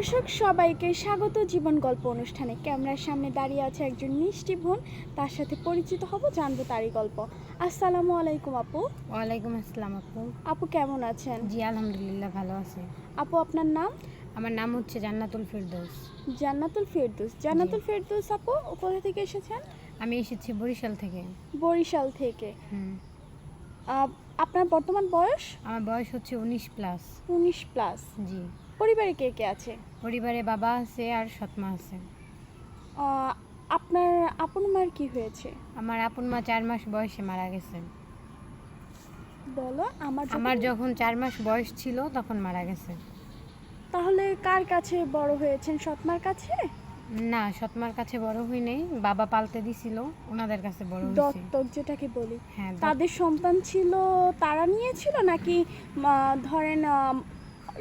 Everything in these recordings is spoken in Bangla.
দর্শক সবাইকে স্বাগত জীবন গল্প অনুষ্ঠানে। ক্যামেরার সামনে দাঁড়িয়ে আছে একজন মিষ্টি বোন তার সাথে পরিচিত হব জানব তারই গল্প। আসসালামু আলাইকুম আপু। ওয়ালাইকুম আসসালাম আপু। আপু কেমন আছেন? জি আলহামদুলিল্লাহ ভালো আছি। আপু আপনার নাম? আমার নাম হচ্ছে জান্নাতুল ফেরদৌস। জান্নাতুল ফেরদৌস। জান্নাতুল ফেরদৌস আপু কোথা থেকে এসেছেন? আমি এসেছি বরিশাল থেকে। বরিশাল থেকে। আপনার বর্তমান বয়স? আমার বয়স হচ্ছে উনিশ প্লাস। উনিশ প্লাস। জি। পরিবারে কে কে আছে? পরিবারে বাবা আছে আর সৎমা আছে। আপনার আপন মার কি হয়েছে? আমার আপন মা চার মাস বয়সে মারা গেছে। বলো আমার আমার যখন চার মাস বয়স ছিল তখন মারা গেছে। তাহলে কার কাছে বড় হয়েছেন? সৎমার কাছে? না সৎমার কাছে বড় হই নেই বাবা পালতে দিছিল ওনাদের কাছে বড় হয়েছে দত্তক যেটাকে বলি। হ্যাঁ তাদের সন্তান ছিল তারা নিয়েছিল নাকি আহ, ধরেন আহ,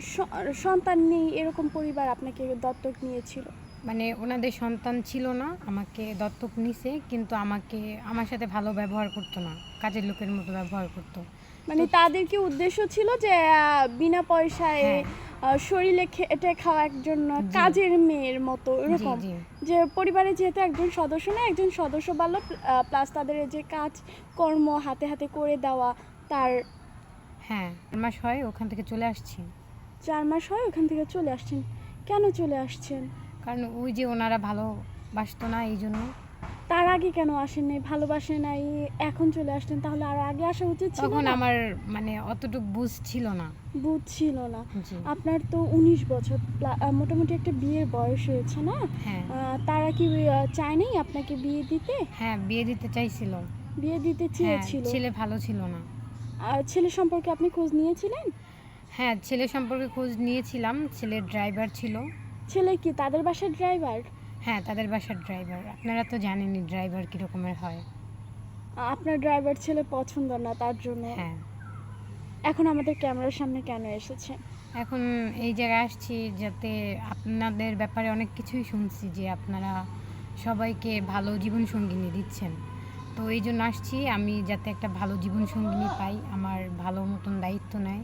স- সন্তান নেই এরকম পরিবার আপনাকে দত্তক নিয়েছিল? মানে ওনাদের সন্তান ছিল না আমাকে দত্তক নিছে কিন্তু আমাকে আমার সাথে ভালো ব্যবহার করতো না কাজের লোকের মতো ব্যবহার করতো। মানে তাদের কি উদ্দেশ্য ছিল যে আহ, বিনা পয়সায় হ্যাঁ। শরীরে খেটে খাওয়া একজন। কাজের মেয়ের মতো এরকম। যে পরিবারে যেহেতু একজন সদস্য না একজন সদস্য বাড়লো প্লাস তাদের এই যে কাজ কর্ম হাতে হাতে করে দেওয়া তার হ্যাঁ চার মাস হয় ওখান থেকে চলে আসছি চার মাস হয় ওখান থেকে চলে আসছেন। কেন চলে আসছেন? কারণ ওই যে ওনারা ভালো বাসতো না এই জন্য তার আগে কেন আসেন নাই? ভালোবাসে নাই এখন চলে আসছেন তাহলে আর আগে আসা উচিত ছিল তখন না? আমার মানে অতটুক বুঝ ছিল না। বুধ ছিল না। জি। আপনার তো উনিশ বছর প্লা- আহ, মোটামুটি একটা বিয়ের বয়স হয়েছে না? হ্যাঁ। আহ, তারা কি আহ, চায় নাই আপনাকে বিয়ে দিতে? হ্যাঁ বিয়ে দিতে চাইছিল। বিয়ে দিতে হ্যাঁ চেয়েছিল? ছেলে ভালো ছিল না। আর ছেলে সম্পর্কে আপনি খোঁজ নিয়েছিলেন? হ্যাঁ ছেলে সম্পর্কে খোঁজ নিয়েছিলাম ছেলের ড্রাইভার ছিল। ছেলে কি তাদের বাসার ড্রাইভার হ্যাঁ তাদের বাসার ড্রাইভার আপনারা তো জানেনই ড্রাইভার কীরকমের হয়। আপনার ড্রাইভার ছেলে পছন্দ না তার জন্য হ্যাঁ। এখন আমাদের ক্যামেরার সামনে কেন এসেছে? এখন এই জায়গায় আসছি যাতে আপনাদের ব্যাপারে অনেক কিছুই শুনছি যে আপনারা সবাইকে ভালো জীবন সঙ্গিনী দিচ্ছেন। তো এই জন্য আসছি আমি যাতে একটা ভালো জীবন সঙ্গিনী পাই আমার ভালো মতন দায়িত্ব নেয়।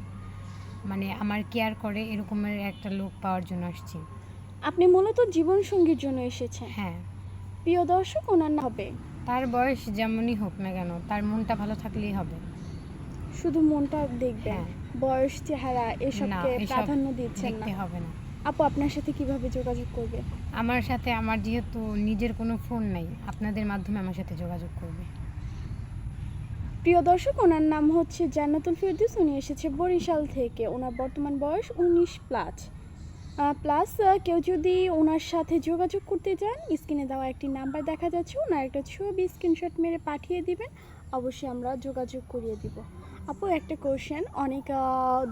মানে আমার কেয়ার করে এরকমের একটা লোক পাওয়ার জন্য আসছি। আপনি মূলত জীবন সঙ্গীর জন্য এসেছেন। হ্যাঁ। প্রিয় দর্শক ওনার নাম হবে। তার বয়স যেমনই হোক না কেন তার মনটা ভালো থাকলেই হবে। শুধু মনটা দেখবেন হ্যাঁ। বয়স চেহারা না এসবকে এসব প্রাধান্য দিচ্ছেন না। দেখতে হবে না। আপু আপনার সাথে কীভাবে যোগাযোগ করবে? আমার সাথে আমার যেহেতু নিজের কোনো ফোন নাই আপনাদের মাধ্যমে আমার সাথে যোগাযোগ করবে। প্রিয় দর্শক ওনার নাম হচ্ছে জান্নাতুল ফিরদৌস। উনি এসেছে বরিশাল থেকে। ওনার বর্তমান বয়স উনিশ প্লাস। প্লাস কেউ যদি ওনার সাথে যোগাযোগ করতে চান স্ক্রিনে দেওয়া একটি নাম্বার দেখা যাচ্ছে, ওনার একটা ছবি স্ক্রিনশট মেরে পাঠিয়ে দিবেন, অবশ্যই আমরা যোগাযোগ করিয়ে দিব। আপু, একটা কোশ্চেন অনেক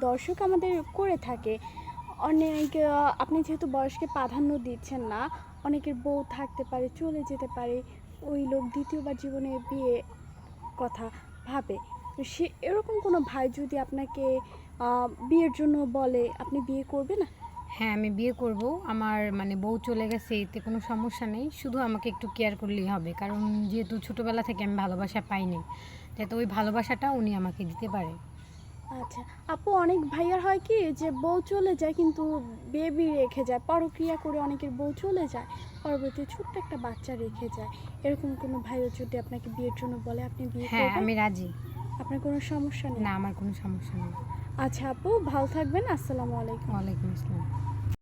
দর্শক আমাদের করে থাকে। অনেক আপনি যেহেতু বয়সকে প্রাধান্য দিচ্ছেন না, অনেকের বউ থাকতে পারে, চলে যেতে পারে, ওই লোক দ্বিতীয়বার জীবনে বিয়ে কথা ভাবে। সে এরকম কোনো ভাই যদি আপনাকে বিয়ের জন্য বলে, আপনি বিয়ে করবে না? হ্যাঁ আমি বিয়ে করব। আমার মানে বউ চলে গেছে এতে কোনো সমস্যা নেই। শুধু আমাকে একটু কেয়ার করলেই হবে। কারণ যেহেতু ছোটোবেলা থেকে আমি ভালোবাসা পাইনি যাতে ওই ভালোবাসাটা উনি আমাকে দিতে পারে। আচ্ছা আপু অনেক ভাইয়ার হয় কি যে বউ চলে যায় কিন্তু বেবি রেখে যায় পরক্রিয়া করে অনেকের বউ চলে যায় পরবর্তী ছোট্ট একটা বাচ্চা রেখে যায়। এরকম কোনো ভাইও যদি আপনাকে বিয়ের জন্য বলে আপনি বিয়ে হ্যাঁ আমি রাজি। আপনার কোনো সমস্যা নেই? না আমার কোনো সমস্যা নেই। আচ্ছা আপু ভালো থাকবেন আসসালামু আলাইকুম। ওয়ালাইকুম আসসালাম।